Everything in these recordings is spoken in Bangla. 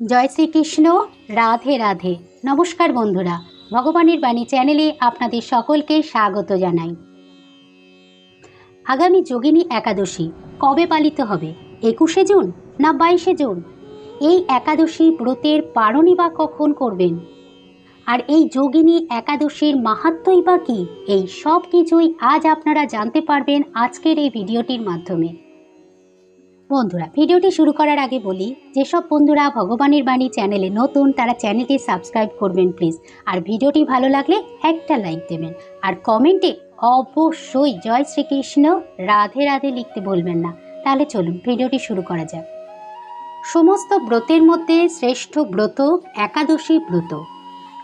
জয় শ্রীকৃষ্ণ, রাধে রাধে। নমস্কার বন্ধুরা, ভগবানের বাণী চ্যানেলে আপনাদের সকলকে স্বাগত জানাই। আগামী যোগিনী একাদশী কবে পালিত হবে? একুশে জুন না বাইশে জুন? এই একাদশী ব্রতের পারণই বা কখন করবেন? আর এই যোগিনী একাদশীর মাহাত্মই বা কী? এই সব কিছুই আজ আপনারা জানতে পারবেন আজকের এই ভিডিওটির মাধ্যমে। বন্ধুরা, ভিডিওটি শুরু করার আগে বলি, যেসব বন্ধুরা ভগবানের বাণী চ্যানেলে নতুন, তারা চ্যানেলটি সাবস্ক্রাইব করবেন প্লিজ। আর ভিডিওটি ভালো লাগলে একটা লাইক দেবেন। আর কমেন্টে অবশ্যই জয় শ্রীকৃষ্ণ, রাধে রাধে লিখতে বলবেন না। তাহলে চলুন, ভিডিওটি শুরু করা যাক। সমস্ত ব্রতের মধ্যে শ্রেষ্ঠ ব্রত একাদশী ব্রত।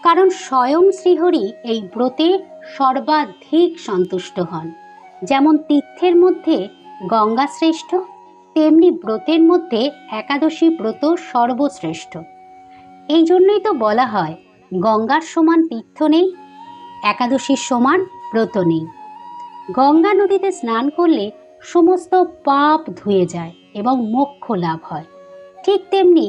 কারণ স্বয়ং শ্রীহরি এই ব্রতে সর্বাধিক সন্তুষ্ট হন। যেমন তীর্থের মধ্যে গঙ্গা শ্রেষ্ঠ তেমনি ব্রতের মধ্যে একাদশী ব্রত সর্বশ্রেষ্ঠ। এই জন্যই তো বলা হয়, গঙ্গার সমান তীর্থ নেই, একাদশীর সমান ব্রত নেই। গঙ্গা নদীতে স্নান করলে সমস্ত পাপ ধুয়ে যায় এবং মোক্ষ লাভ হয়। ঠিক তেমনি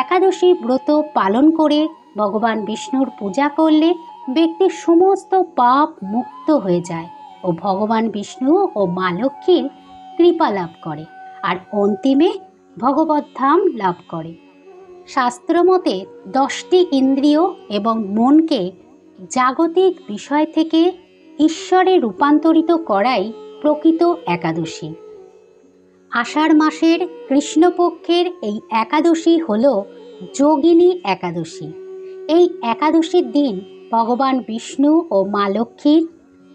একাদশী ব্রত পালন করে ভগবান বিষ্ণুর পূজা করলে ব্যক্তির সমস্ত পাপ মুক্ত হয়ে যায় ও ভগবান বিষ্ণু ও মা লক্ষ্মীর কৃপা লাভ করে। আর অন্তিমে ভগবত ধাম লাভ করে। শাস্ত্রমতে দশটি ইন্দ্রিয় এবং মনকে জাগতিক বিষয় থেকে ঈশ্বরে রূপান্তরিত করাই প্রকৃত একাদশী। আষাঢ় মাসের কৃষ্ণপক্ষের এই একাদশী হল যোগিনী একাদশী। এই একাদশীর দিন ভগবান বিষ্ণু ও মা লক্ষ্মীর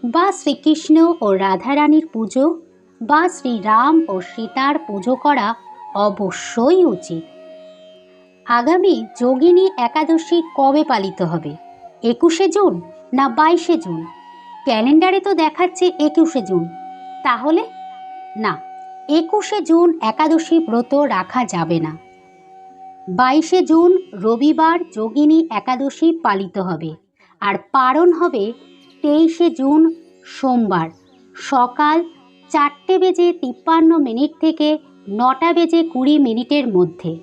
বা শ্রীকৃষ্ণ ও রাধারানীর পুজো বা শ্রীরাম ও সীতার পুজো করা অবশ্যই উচিত। আগামী যোগিনী একাদশী কবে পালিত হবে? একুশে জুন না বাইশে জুন? ক্যালেন্ডারে তো দেখাচ্ছে একুশে জুন। তাহলে না, একুশে জুন একাদশী ব্রত রাখা যাবে না। বাইশে জুন রবিবার যোগিনী একাদশী পালিত হবে। আর পারণ হবে তেইশে জুন সোমবার। সকাল চারটে বেজে তিপ্পান্ন মিনিট থেকে নটা বেজে কুড়ি মিনিটের মধ্যে।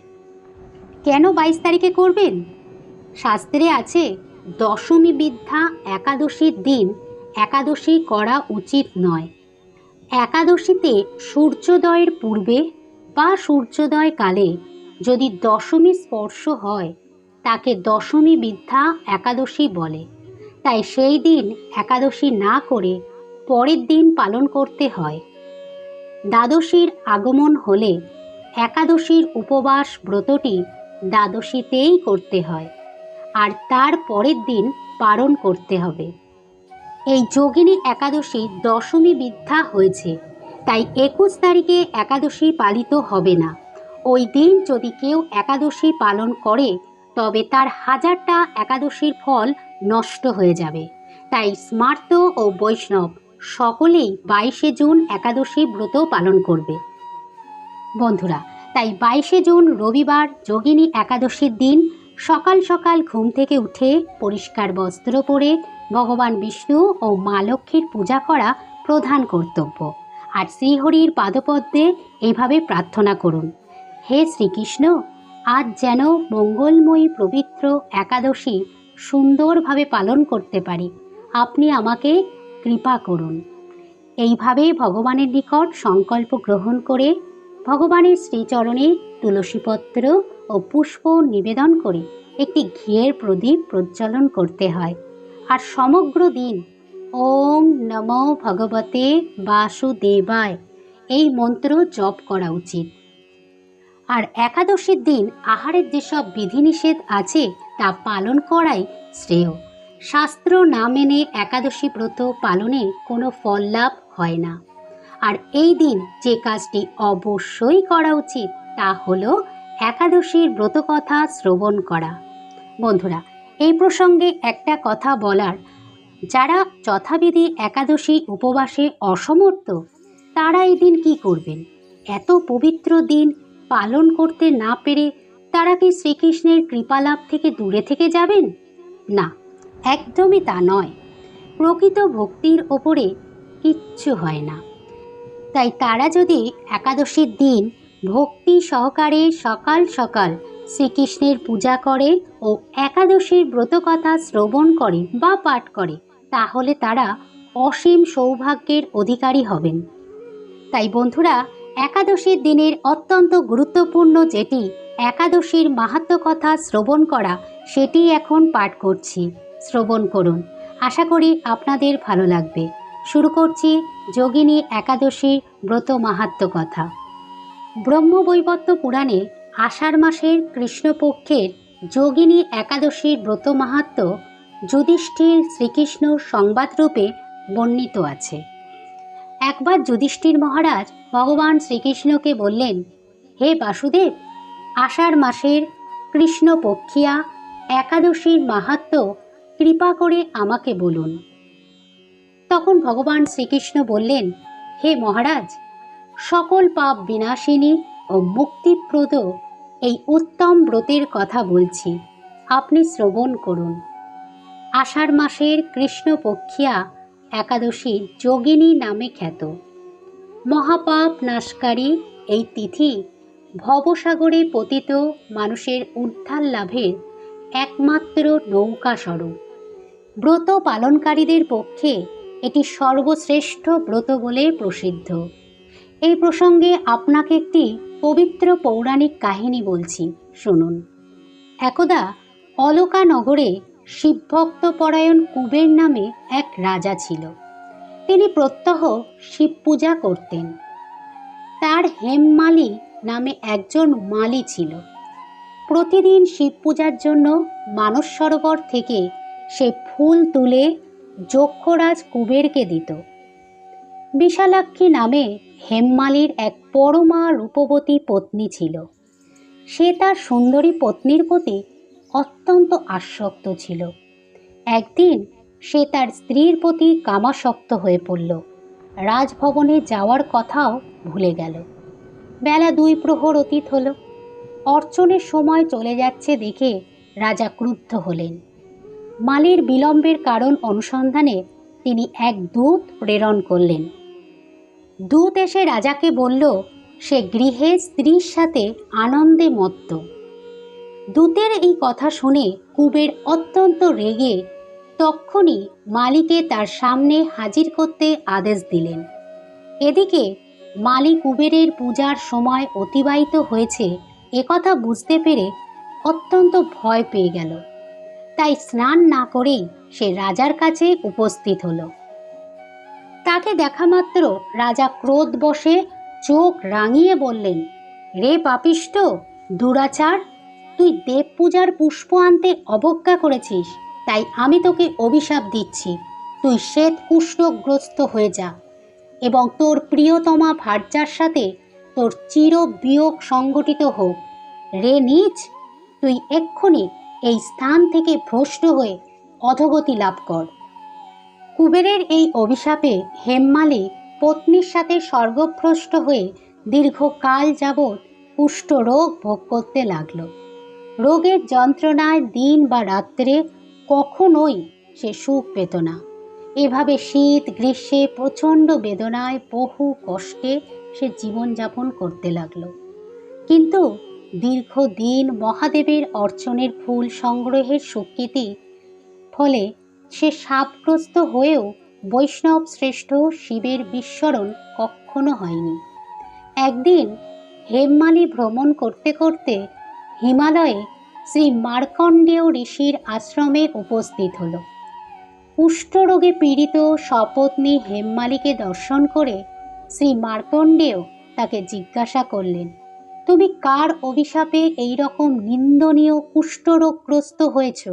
কেন বাইশ তারিখে করবেন? শাস্ত্রে আছে, দশমী বিদ্যা একাদশীর দিন একাদশী করা উচিত নয়। একাদশীতে সূর্যোদয়ের পূর্বে বা সূর্যোদয় কালে যদি দশমী স্পর্শ হয়, তাকে দশমী বিদ্যা একাদশী বলে। তাই সেই দিন একাদশী না করে পরের দিন পালন করতে হয়। দ্বাদশীর আগমন হলে একাদশীর উপবাস ব্রতটি দ্বাদশীতেই করতে হয় আর তার পরের দিন পালন করতে হবে। এই যোগিনী একাদশী দশমী বিদ্যা হয়েছে, তাই একুশ তারিখে একাদশী পালিত হবে না। ওই দিন যদি কেউ একাদশী পালন করে, তবে তার হাজারটা একাদশীর ফল নষ্ট হয়ে যাবে। তাই স্মার্ত ও বৈষ্ণব সকলেই বাইশে জুন একাদশী ব্রত পালন করবে। বন্ধুরা, তাই বাইশে জুন রবিবার যোগিনী একাদশীর দিন সকাল সকাল ঘুম থেকে উঠে পরিষ্কার বস্ত্র পরে ভগবান বিষ্ণু ও মা লক্ষ্মীর পূজা করা প্রধান কর্তব্য। আর শ্রীহরির পাদপদ্মে এইভাবে প্রার্থনা করুন, হে শ্রীকৃষ্ণ, আজ যেন মঙ্গলময়ী পবিত্র একাদশী সুন্দরভাবে পালন করতে পারি। আপনি আমাকে কৃপা করুন। এইভাবে ভগবানের নিকট সংকল্প গ্রহণ করে ভগবানের শ্রীচরণে তুলসীপত্র ও পুষ্প নিবেদন করে একটি ঘিয়ের প্রদীপ প্রজ্বলন করতে হয়। আর সমগ্র দিন ওম নম ভগবতে বাসুদেবায় এই মন্ত্র জপ করা উচিত। আর একাদশীর দিন আহারের যেসব বিধিনিষেধ আছে তা পালন করাই শ্রেয়। শাস্ত্র না মেনে একাদশী ব্রত পালনে কোনো ফল লাভ হয় না। আর এই দিন যে কাজটি অবশ্যই করা উচিত, তা হলো একাদশীর ব্রতকথা শ্রবণ করা। বন্ধুরা, এই প্রসঙ্গে একটা কথা বলার। যারা যথাবিধি একাদশী উপবাসে অসমর্থ, তারা এই দিন কী করবেন? এত পবিত্র দিন পালন করতে না পেরে তারা কি শ্রীকৃষ্ণের কৃপালাভ থেকে দূরে থেকে যাবেন? না একদমই তা নয়। প্রকৃত ভক্তির ওপরে কিচ্ছু হয় না। তাই তারা যদি একাদশীর দিন ভক্তি সহকারে সকাল সকাল শ্রীকৃষ্ণের পূজা করে ও একাদশীর ব্রতকথা শ্রবণ করে বা পাঠ করে, তাহলে তারা অসীম সৌভাগ্যের অধিকারী হবেন। তাই বন্ধুরা, একাদশীর দিনের অত্যন্ত গুরুত্বপূর্ণ যেটি একাদশীর মাহাত্ম কথা শ্রবণ করা, সেটি এখন পাঠ করছি। শ্রবণ করুন। আশা করি আপনাদের ভালো লাগবে। শুরু করছি যোগিনী একাদশীর ব্রত মাহাত্ম কথা। ব্রহ্মবৈবর্ত পুরাণে আষাঢ় মাসের কৃষ্ণপক্ষের যোগিনী একাদশীর ব্রত মাহাত্ম যুধিষ্ঠির শ্রীকৃষ্ণ সংবাদরূপে বর্ণিত আছে। একবার যুধিষ্ঠির মহারাজ ভগবান শ্রীকৃষ্ণকে বললেন, হে বাসুদেব, আষাঢ় মাসের কৃষ্ণপক্ষিয়া একাদশীর মাহাত্ম কৃপা করে আমাকে বলুন। তখন ভগবান শ্রীকৃষ্ণ বললেন, হে মহারাজ, সকল পাপ বিনাশিনী ও মুক্তিপ্রদ এই উত্তম ব্রতের কথা বলছি, আপনি শ্রবণ করুন। আষাঢ় মাসের কৃষ্ণপক্ষিয়া একাদশী যোগিনী নামে খ্যাত। মহাপাপ নাশকারী এই তিথি ভবসাগরে পতিত মানুষের উদ্ধার লাভের একমাত্র নৌকা স্বরূপ ব্রত পালনকারীদের পক্ষে এটি সর্বশ্রেষ্ঠ ব্রত বলে প্রসিদ্ধ। এই প্রসঙ্গে আপনাকে একটি পবিত্র পৌরাণিক কাহিনী বলছি, শুনুন। একদা অলকা নগরে শিবভক্ত পরায়ণ কুবের নামে এক রাজা ছিল। তিনি প্রত্যহ শিব পূজা করতেন। তার হেমমালি নামে একজন মালি ছিল। প্রতিদিন শিব পূজার জন্য মানস সরোবর থেকে সে ফুল তুলে যক্ষরাজ কুবেরকে দিত। বিশালাক্ষী নামে হেমমালির এক পরমা রূপবতী পত্নী ছিল। সে তার সুন্দরী পত্নীর প্রতি অত্যন্ত আসক্ত ছিল। একদিন সে তার স্ত্রীর প্রতি কামাসক্ত হয়ে পড়ল। রাজভবনে যাওয়ার কথাও ভুলে গেল। বেলা দুই প্রহর অতীত হল। অর্চনের সময় চলে যাচ্ছে দেখে রাজা ক্রুদ্ধ হলেন। মালির বিলম্বের কারণ অনুসন্ধানে তিনি এক দূত প্রেরণ করলেন। দূত এসে রাজাকে বলল, সে গৃহে স্ত্রীর সাথে আনন্দে মত্ত। দূতের এই কথা শুনে কুবের অত্যন্ত রেগে তক্ষুনি মালিকে তার সামনে হাজির করতে আদেশ দিলেন। এদিকে মালি কুবেরের পূজার সময় অতিবাহিত হয়েছে একথা বুঝতে পেরে অত্যন্ত ভয় পেয়ে গেল। তাই স্নান না করেই সে রাজার কাছে উপস্থিত হলো। তাকে দেখা মাত্র রাজা ক্রোধ বসে চোখ রাঙিয়ে বললেন, রে পাপিষ্ট দুরাচার, তুই দেব পূজার পুষ্প আনতে অবজ্ঞা করেছিস, তাই আমি তোকে অভিশাপ দিচ্ছি। তুই শ্বেত কুষ্ঠগ্রস্ত হয়ে যা এবং তোর প্রিয়তমা ভার্যার সাথে তোর চির বিয়োগ সংগঠিত হোক। রে নিচ, তুই এক্ষুনি এই স্থান থেকে ভ্রষ্ট হয়ে অধগতি লাভ কর। কুবেরের এই অভিশাপে হেমমালি পত্নীর সাথে স্বর্গভ্রষ্ট হয়ে দীর্ঘকাল যাবৎ কুষ্ঠরোগ ভোগ করতে লাগল। রোগের যন্ত্রণায় দিন বা রাত্রে কখনোই সে সুখ পেত না। এভাবে শীত, গ্রীষ্মে প্রচণ্ড বেদনায় বহু কষ্টে সে জীবনযাপন করতে লাগল। কিন্তু দীর্ঘদিন মহাদেবের অর্চনের ফুল সংগ্রহের স্বীকৃতি, ফলে সে সাপগ্রস্ত হয়েও বৈষ্ণব শ্রেষ্ঠ শিবের বিস্মরণ কখনো হয়নি। একদিন হেমমালি ভ্রমণ করতে করতে হিমালয়ে শ্রী মার্কণ্ডেয় ঋষির আশ্রমে উপস্থিত হলো। কুষ্ঠরোগে পীড়িত সপত্নী হেমমালিকে দর্শন করে শ্রী মার্কণ্ডেয় তাকে জিজ্ঞাসা করলেন তুমি কার অভিশাপে এই রকম নিন্দনীয় কুষ্ঠরোগগ্রস্ত হয়েছ?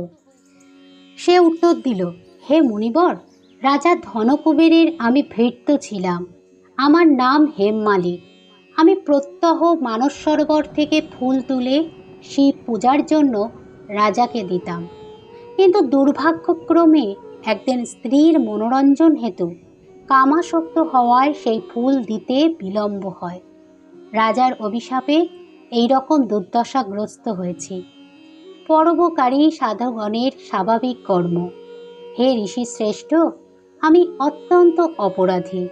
সে উত্তর দিল, হে মুনিবর, রাজা ধনকুবেরের আমি ভৃত্য ছিলাম। আমার নাম হেমমালি আমি প্রত্যহ মানস সরোবর থেকে ফুল তুলে শিব পূজার জন্য রাজাকে দিতাম। কিন্তু দুর্ভাগ্যক্রমে একদিন স্ত্রীর মনোরঞ্জন হেতু কামাসক্ত হওয়ায় সেই ফুল দিতে বিলম্ব হয়। রাজার অভিশাপে এই রকম দুর্দশাগ্রস্ত হয়েছি। পরোপকারী সাধুগণের স্বাভাবিক কর্ম। হে ঋষি শ্রেষ্ঠ আমি অত্যন্ত অপরাধী।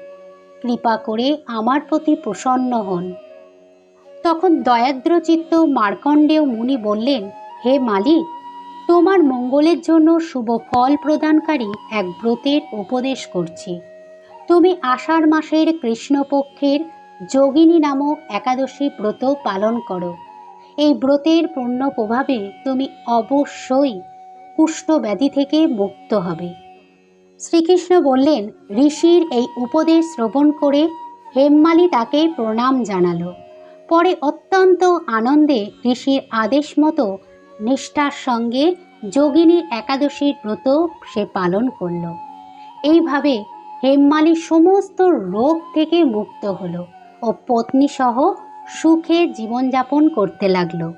কৃপা করে আমার প্রতি প্রসন্ন হন। তখন দয়াদ্রচিত্ত মার্কণ্ডেয় মুনি বললেন, হে মালিক, তোমার মঙ্গলের জন্য শুভ ফল প্রদানকারী এক ব্রতের উপদেশ করছি। তুমি আষাঢ় মাসের কৃষ্ণপক্ষের যোগিনী নামক একাদশী ব্রত পালন করো। এই ব্রতের পূর্ণ প্রভাবে তুমি অবশ্যই কুষ্ঠ ব্যাধি থেকে মুক্ত হবে। শ্রীকৃষ্ণ বললেন, ঋষির এই উপদেশ শ্রবণ করে হেমমালি তাকে প্রণাম জানালো। পরে অত্যন্ত আনন্দে ঋষির আদেশ মতো নিষ্ঠার সঙ্গে যোগিনী একাদশীর ব্রত সে পালন করল। এইভাবে হেমমালি সমস্ত রোগ থেকে মুক্ত হলো। ও পত্নীসহ সুখে জীবনযাপন করতে লাগল।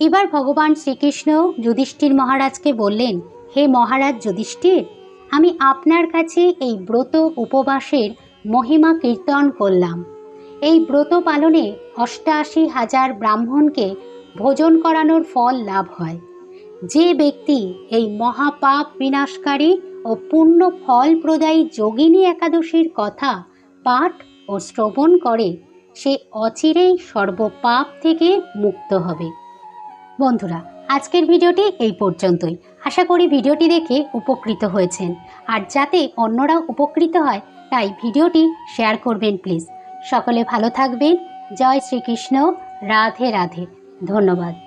এবার ভগবান শ্রীকৃষ্ণ যুধিষ্ঠির মহারাজকে বললেন, হে মহারাজ যুধিষ্ঠির, আমি আপনার কাছে এই ব্রত উপবাসের মহিমা কীর্তন করলাম। এই ব্রত পালনে অষ্টাশি হাজার ব্রাহ্মণকে ভোজন করানোর ফল লাভ হয়। যে ব্যক্তি এই মহাপাপ বিনাশকারী ও পূর্ণ ফল প্রদায়ী যোগিনী একাদশীর কথা পাঠ ও শ্রবণ করে, সে অচিরেই সর্বপাপ থেকে মুক্ত হবে। বন্ধুরা, আজকের ভিডিওটি এই পর্যন্তই। আশা করি ভিডিওটি দেখে উপকৃত হয়েছেন। আর যাতে অন্যরাও উপকৃত হয়, তাই ভিডিওটি শেয়ার করবেন প্লিজ। সকলে ভালো থাকবেন। জয় শ্রীকৃষ্ণ। রাধে রাধে। ধন্যবাদ।